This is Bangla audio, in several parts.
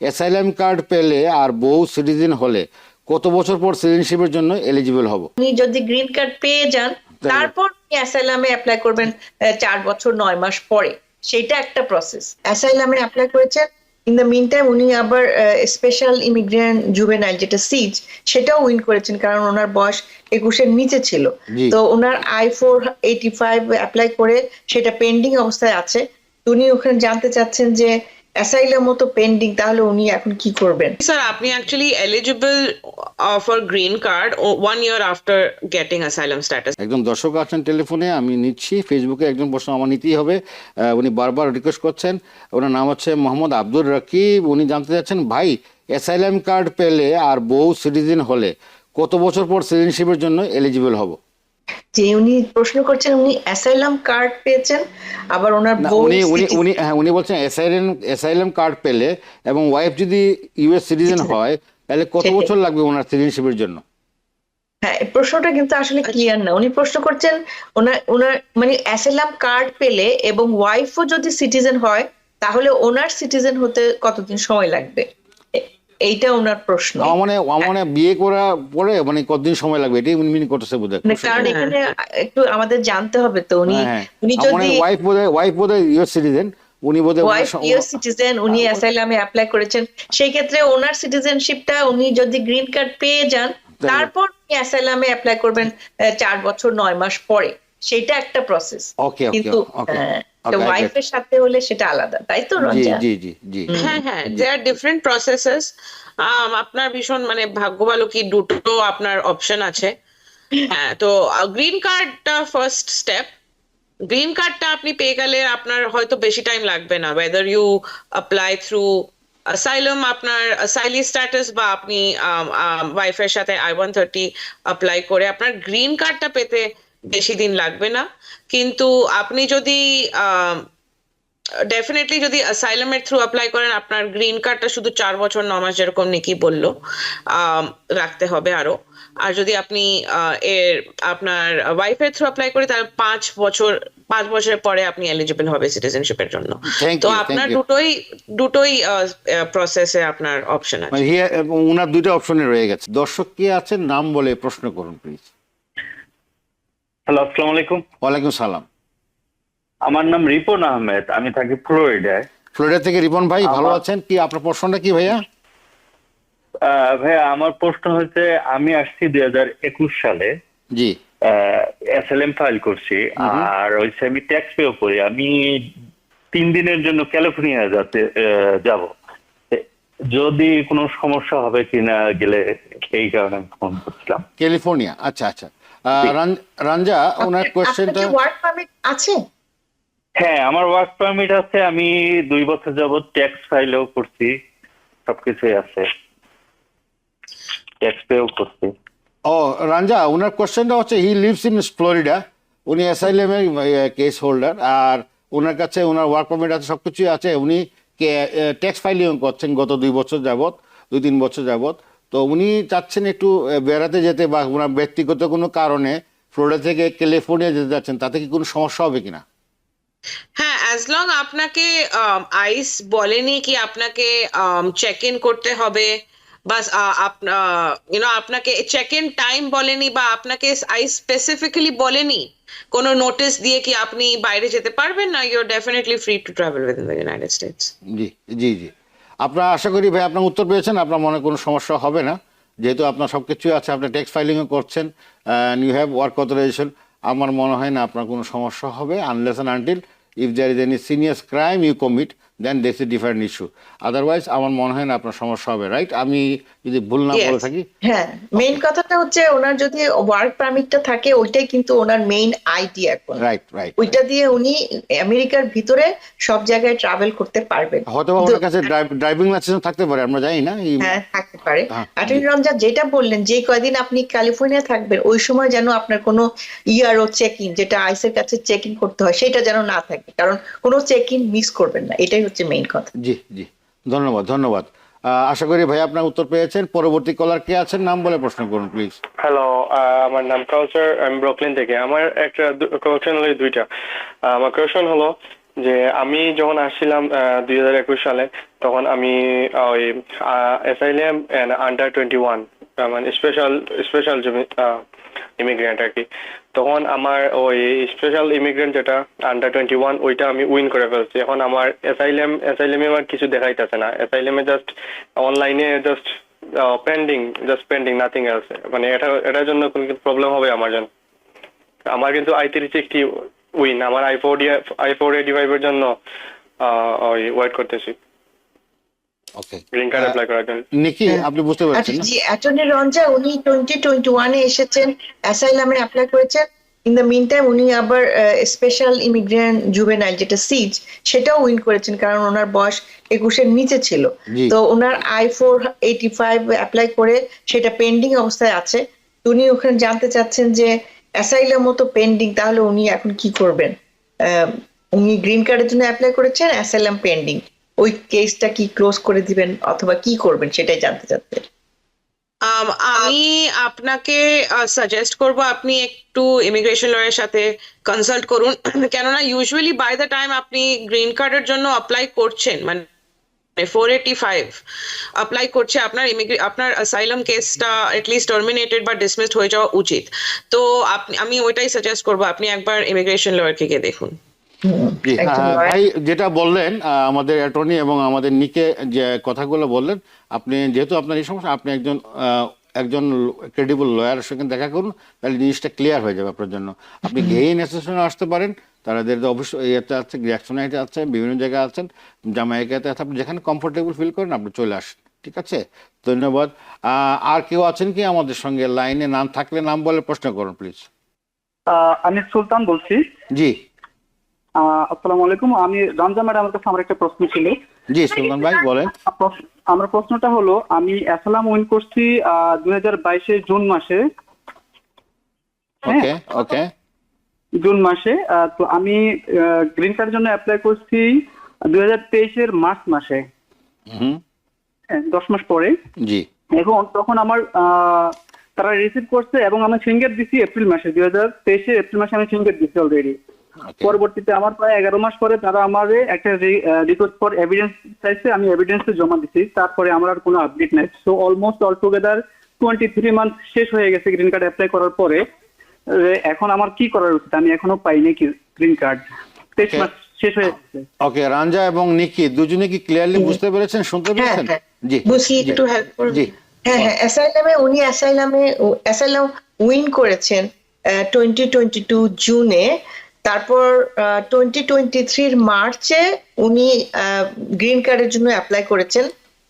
অ্যাসাইলাম কার্ড পেলে আর বউ সিটিজেন হলে কত বছর পর সিটিজেনশিপের জন্য এলিজিবল হব? আপনি যদি গ্রিন কার্ড পেয়ে যান তারপর অ্যাসাইলামে অ্যাপ্লাই করবেন চার বছর নয় মাস পরে। সেটা একটা প্রসেস অ্যাসাইলামে অ্যাপ্লাই করেছেন ইন দ্য মিন টাইম উনি আবার স্পেশাল ইমিগ্রেন্ট জুবেনাইল যেটা সিজ সেটাও উইন করেছেন কারণ ওনার বয়স একুশের নিচে ছিল। তো ওনার I four eighty five apply করে সেটা পেন্ডিং অবস্থায় আছে। উনি ওখানে জানতে চাচ্ছেন যে অ্যাসাইলাম মতো পেন্ডিং তাহলে উনি এখন কি করবেন? Sir, আপনি actually eligible uh, for green card o- one year after getting asylum একজন দর্শক আছেন টেলিফোনে আমি নিচ্ছি। ফেসবুকে একজন প্রশ্ন আমার নিতেই হবে। উনি বারবার রিকোয়েস্ট করছেন। ওনার নাম হচ্ছে মোহাম্মদ আব্দুর রাকিব। উনি জানতে চাচ্ছেন ভাই অ্যাসাইলাম কার্ড পেলে আর বউ সিটিজেন হলে কত বছর পর সিটিজেনশিপের জন্য এলিজিবল হব? যে উনি প্রশ্ন করছেন উনি অ্যাসাইলাম কার্ড পেয়েছেন আবার ওনার উনি উনি উনি হ্যাঁ উনি বলছেন অ্যাসাইলাম অ্যাসাইলাম কার্ড পেলে এবং ওয়াইফ যদি ইউএস সিটিজেন হয় তাহলে কত বছর লাগবে ওনার সিটিজেনশিপের জন্য? হ্যাঁ এই প্রশ্নটা কিন্তু আসলে ক্লিয়ার না। উনি প্রশ্ন করছেন ওনার ওনার মানে অ্যাসাইলাম কার্ড পেলে এবং ওয়াইফও যদি সিটিজেন হয় তাহলে ওনার সিটিজেন হতে কতদিন সময় লাগবে? এইটা ওনার প্রশ্ন। মানে মানে বিয়ে করা পরে মানে কতদিন সময় লাগবে? এটাই উনি মিনি করতেছে বোধ মানে কারণ এখানে একটু আমাদের জানতে হবে তো উনি উনি যদি ওয়াইফ বোধহয় ওয়াইফ বোধহয় ইউএস সিটিজেন উনি বোধহয় ওয়াইফ ইউএস সিটিজেন উনি অ্যাসাইলামে অ্যাপ্লাই করেছেন। সেই ক্ষেত্রে ওনার সিটিজেনশিপটা উনি যদি গ্রিন কার্ড পেয়ে যান তারপর উনি অ্যাসাইলামে অ্যাপ্লাই করবেন চার বছর নয় মাস পরে। সেটা একটা প্রসেস Okay, okay, কিন্তু. হ্যাঁ, তো ওয়াইফের সাথে হলে সেটা আলাদা তাই তো রঞ্জা? জি জি জি। হ্যাঁ হ্যাঁ দে আর ডিফারেন্ট প্রসেসেস আপনার ভীষণ মানে ভাগ্য ভালো কি দুটো আপনার অপশন আছে। হ্যাঁ তো গ্রিন কার্ডটা ফার্স্ট স্টেপ গ্রিন কার্ডটা আপনি পেয়ে গেলে আপনার হয়তো বেশি টাইম লাগবে না whether you apply through asylum আপনার অ্যাসাইলি স্ট্যাটাস বা আপনি ওয়াইফের সাথে আই ওয়ান থার্টি অ্যাপ্লাই করে আপনার গ্রিন কার্ডটা পেতে বেশি দিন লাগবে না। কিন্তু আপনি যদি ডেফিনেটলি যদি অ্যাসাইলামের থ্রু অ্যাপ্লাই করেন আপনার গ্রিন কার্ডটা শুধু চার বছর ন মাস যেরকম নিকি বলল রাখতে হবে আরও। আর যদি আপনি এর আপনার ওয়াইফের থ্রু অ্যাপ্লাই করে তাহলে পাঁচ বছর পাঁচ বছরের পরে আপনি এলিজিবল হবে সিটিজেনশিপের জন্য। তো আপনার. দুটোই দুটোই প্রসেসে আপনার অপশন আছে। এবং ওনার দুটো অপশনে রয়ে গেছে। দর্শক কি আছেন? নাম বলে প্রশ্ন করুন প্লিজ হ্যালো আসসালামু আলাইকুম। ওয়ালাইকুম সালাম। আমার নাম রিপন আহমেদ আমি থাকি ফ্লোরিডায়। ফ্লোরিডা থেকে রিপন ভাই ভালো আছেন? কি আপনার প্রশ্নটা কি ভাইয়া? ভাইয়া আমার প্রশ্ন হচ্ছে আমি আসছি দুই হাজার একুশ সালে। জি। এসএলএম ফাইল করছি আর ওই আমি ট্যাক্স পেও করি। আমি তিন দিনের জন্য ক্যালিফোর্নিয়া যাতে যাব। যদি কোনো সমস্যা হবে কিনা গেলে এই কারণে আমি ফোন করছিলাম। ক্যালিফোর্নিয়া আচ্ছা আচ্ছা। রাঞ্জা ওনার আপনার- কোয়েশ্চেনটা আপনার কি ওয়ার্ক পারমিট আছে? হ্যাঁ আমার ওয়ার্ক পারমিট আছে আমি দুই বছর যাবত ট্যাক্স ফাইলও করছি সবকিছুই আছে। ট্যাক্স পেও করছি। ও রাঞ্জা ওনার কোয়েশ্চেনটা হচ্ছে হি লিভস ইন ফ্লোরিডা উনি অ্যাসাইলেমের কেস হোল্ডার আর ওনার কাছে ওনার ওয়ার্ক পারমিট আছে সব কিছুই আছে উনি ট্যাক্স ফাইলিং করছেন গত দুই বছর যাবত দুই তিন বছর যাবত তো উনি চাচ্ছেন একটু বেড়াতে যেতে বা ওনার ব্যক্তিগত কোনো কারণে ফ্লোরিডা থেকে ক্যালিফোর্নিয়া যেতে চাচ্ছেন তাতে কি কোনো সমস্যা হবে কিনা? হ্যাঁ অ্যাজ লং আপনাকে আইস বলেনি কি আপনাকে চেক ইন করতে হবে বাস ইউনো আপনাকে চেক ইন টাইম বলেনি বা আপনাকে আইস স্পেসিফিক্যালি বলেনি? কোনো নোটিশ দিয়ে কি আপনি বাইরে যেতে পারবেন? না you are definitely free to travel within the United States জি জি জি। আপনার আশা করি ভাই আপনার উত্তর পেয়েছেন, আপনার মনে কোনো সমস্যা হবে না। যেহেতু আপনার সব কিছুই আছে, আপনি ট্যাক্স ফাইলিংও করছেন ইউ হ্যাভ ওয়ার্ক অথরাইজেশন আমার মনে হয় না আপনার কোনো সমস্যা হবে unless and until if there is any serious crime you commit then this is different issue otherwise আমার মনে হয় না আপনার সমস্যা হবে রাইট আমি যদি ভুল না বলে থাকি। হ্যাঁ মেইন কথাটা হচ্ছে ওনার যদি ওয়ার্ক পারমিটটা থাকে ওইটাই কিন্তু ওনার মেইন আইডি এখন। রাইট রাইট ওইটা দিয়ে উনি আমেরিকার ভিতরে সব জায়গায় ট্রাভেল করতে পারবেন। হয়তো ওনার কাছে ড্রাইভিং লাইসেন্স থাকতে পারে আমরা জানি না হ্যাঁ থাকতে পারে। হ্যাঁ, অ্যাটর্নি রঞ্জা যেটা বললেন যে কয়দিন আপনি ক্যালিফোর্নিয়া থাকবেন ওই সময় যেন আপনার কোনো ইয়ারও চেক ইন যেটা আইসের কাছে চেক ইন করতে হয় সেটা যেন না থাকে কারণ কোনো চেক ইন মিস করবেন না এটাই হচ্ছে মেইন কথা। জি জি। ধন্যবাদ ধন্যবাদ। আহ, আশা করি ভাই আপনার উত্তর পেয়েছেন। পরবর্তী কলার কে আছেন? নাম বলে প্রশ্ন করুন প্লিজ হ্যালো আমার নাম কাউসার আমি ব্রুকলিন থেকে। আমার একটা কোয়েশন হলো দুইটা। আমার কোয়েশন হলো যে আমি যখন আসছিলাম দুই হাজার একুশ সালে তখন আমি ওই এসআইএম আন্ডার টোয়েন্টি ওয়ান মানে স্পেশাল স্পেশাল ইমিগ্রেন্ট আর কি। তখন আমার ওই স্পেশাল ইমিগ্রেন্ট যেটা আন্ডার টোয়েন্টি ওয়ান ওইটা আমি উইন করে ফেলছি। এখন আমার এসআইএম এসআইএমে আমার কিছু দেখাইতেছে না। এসআইএমে জাস্ট অনলাইনে just pending just pending nothing else মানে এটা, এটার জন্য কোনো প্রবলেম হবে আমার জন্য। আমার কিন্তু আই থ্রি সিক্সটি উইন আমার I four I four eighty ফাইভের জন্য ওই ওয়েট করতেছি। ওকে গ্রিন কার্ড অ্যাপ্লাই করার জন্য। নিকি আপনি বুঝতে আচ্ছা পারছেন জি অ্যাটর্নি রঞ্জা উনি টোয়েন্টি টোয়েন্টি ওয়ানে এসেছেন। অ্যাসাইলামে অ্যাপ্লাই করেছেন। ইন দ্য মিন টাইম উনি আবার স্পেশাল ইমিগ্রেন্ট জুবেনাইল যেটা সিজ সেটাও উইন করেছেন কারণ ওনার বয়স একুশের নিচে ছিল। তো ওনার I four eighty five apply করে সেটা পেন্ডিং অবস্থায় আছে। উনি ওখানে জানতে চাচ্ছেন যে অ্যাসাইলাম মতো পেন্ডিং তাহলে উনি এখন কি করবেন? আহ, উনি গ্রিন কার্ডের জন্য অ্যাপ্লাই করেছেন অ্যাসাইলাম পেন্ডিং ওই কেসটা কি ক্লোজ করে দিবেন অথবা কি করবেন সেটাই জানতে চাচ্ছেন আমি আপনাকে সাজেস্ট করব আপনি একটু ইমিগ্রেশন লয়ের সাথে কনসাল্ট করুন। কেননা ইউজুয়ালি বাই দ্য টাইম আপনি গ্রিন কার্ডের জন্য অ্যাপ্লাই করছেন মানে ফোর এইটি ফাইভ অ্যাপ্লাই করছে, আপনার ইমিগ্রে আপনার অ্যাসাইলাম কেসটা এটলিস্ট টার্মিনেটেড বা ডিসমিসড হয়ে যাওয়া উচিত। তো আপনি, আমি ওইটাই সাজেস্ট করব, আপনি একবার ইমিগ্রেশন লয়ারকে গিয়ে দেখুন। ভাই যেটা বললেন আমাদের অ্যাটর্নি এবং আমাদের নিকে যে কথাগুলো বললেন আপনি যেহেতু আপনার এই সমস্যা আপনি একজন আহ, একজন ক্রেডিবল লয়ারের সঙ্গে দেখা করুন তাহলে জিনিসটা ক্লিয়ার হয়ে যাবে আপনার জন্য। আপনি গেইন অ্যাসোসিয়েশনে আসতে পারেন তাদের অফিস ইয়েতে আছে রিয়াকশনাইটে আছে বিভিন্ন জায়গায় আছেন জামাইকাতে আছে আপনি যেখানে কমফোর্টেবল ফিল করেন আপনি চলে আসেন ঠিক আছে? ধন্যবাদ। আহ, আর কেউ আছেন কি আমাদের সঙ্গে লাইনে? নাম থাকলে নাম বলে প্রশ্ন করুন প্লিজ আমি সুলতান বলছি। জি। আসসালামু আলাইকুম। আমি রমজান ম্যাডামের কাছে আমার একটা প্রশ্ন ছিল। জি সুলতান ভাই বলেন। আমার প্রশ্নটা হলো আমি অ্যাসালাম উইন করছি দুই হাজার বাইশে জুন মাসে। হ্যাঁ। ওকে ওকে। জুন মাসে তো আমি গ্রিন কার্ডের জন্য অ্যাপ্লাই করছি দুই হাজার তেইশের মার্চ মাসে। হ্যাঁ, দশ মাস পরে। জি। এখন তখন আমার তারা রিসিভ করছে এবং আমি ফিঙ্গার দিছি এপ্রিল মাসে দুই হাজার তেইশে এপ্রিল মাসে আমি ফিঙ্গার দিছি অলরেডি পরবর্তীতে আমার প্রায় এগারো মাস পরে তারা আমার একটা রিকোয়েস্ট ফর এভিডেন্স চাইছে আমি এভিডেন্স জমা দিছি। তারপরে আমার আর কোনো আপডেট নাই। So almost altogether twenty three month শেষ হয়ে গেছে গ্রিন কার্ড অ্যাপ্লাই করার পরে। এখন আমার কি করার উচিত? আমি এখনও পাইনি কি গ্রিন কার্ড তেইশ মাস শেষ হয়ে গেছে। ওকে রাঞ্জা এবং নিকি দুজনে কি ক্লিয়ারলি বুঝতে পেরেছেন শুনতে হ্যাঁ পেরেছেন? হ্যাঁ। জি বুঝি একটু হেল্প করুন। জি। হ্যাঁ হ্যাঁ অ্যাসাইলামে উনি অ্যাসাইলামে অ্যাসাইলাম উইন করেছেন টোয়েন্টি টোয়েন্টি টু জুনে তারপর টোয়েন্টি টোয়েন্টি থ্রির মার্চে উনি গ্রিন কার্ডের জন্য অ্যাপ্লাই করেছেন।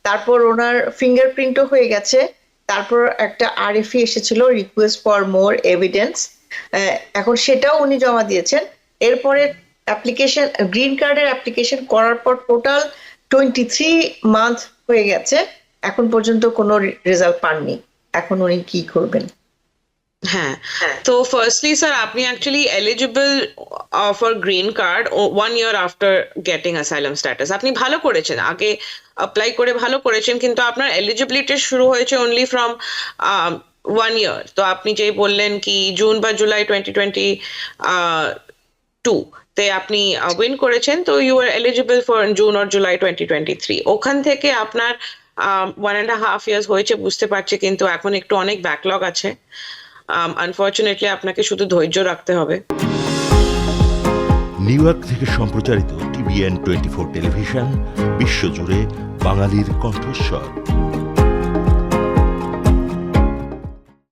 তারপর ওনার ফিঙ্গারপ্রিন্টও হয়ে গেছে। তারপর একটা আরএফই এসেছিল রিকোয়েস্ট ফর মোর এভিডেন্স এখন সেটাও উনি জমা দিয়েছেন। এরপরে অ্যাপ্লিকেশন গ্রিন কার্ডের অ্যাপ্লিকেশন করার পর টোটাল টোয়েন্টি থ্রি মান্থ হয়ে গেছে। এখন পর্যন্ত কোনো রেজাল্ট পাননি। এখন উনি কি করবেন? হ্যাঁ। তো ফার্স্টলি স্যার আপনি actually eligible for green card one year after getting asylum status আপনি ভালো করেছেন। আগে অ্যাপ্লাই করে ভালো করেছেন কিন্তু আপনার এলিজিবিলিটি শুরু হয়েছে অনলি ফ্রম ওয়ান ইয়ার তো আপনি যেই বললেন কি জুন বা জুলাই টোয়েন্টি টোয়েন্টি টু তে আপনি উইন করেছেন তো you are eligible for June or July twenty twenty three ওখান থেকে আপনার ওয়ান অ্যান্ড হাফ ইয়ার্স হয়েছে বুঝতে পারছি কিন্তু এখন একটু অনেক ব্যাকলগ আছে। আনফর্চুনেটলি আপনাকে শুধু ধৈর্য রাখতে হবে। নিউ ইয়র্ক থেকে সম্প্রচারিত টিভিএন টোয়েন্টি ফোর টেলিভিশন, বিশ্বজুড়ে বাঙালির কণ্ঠস্বর।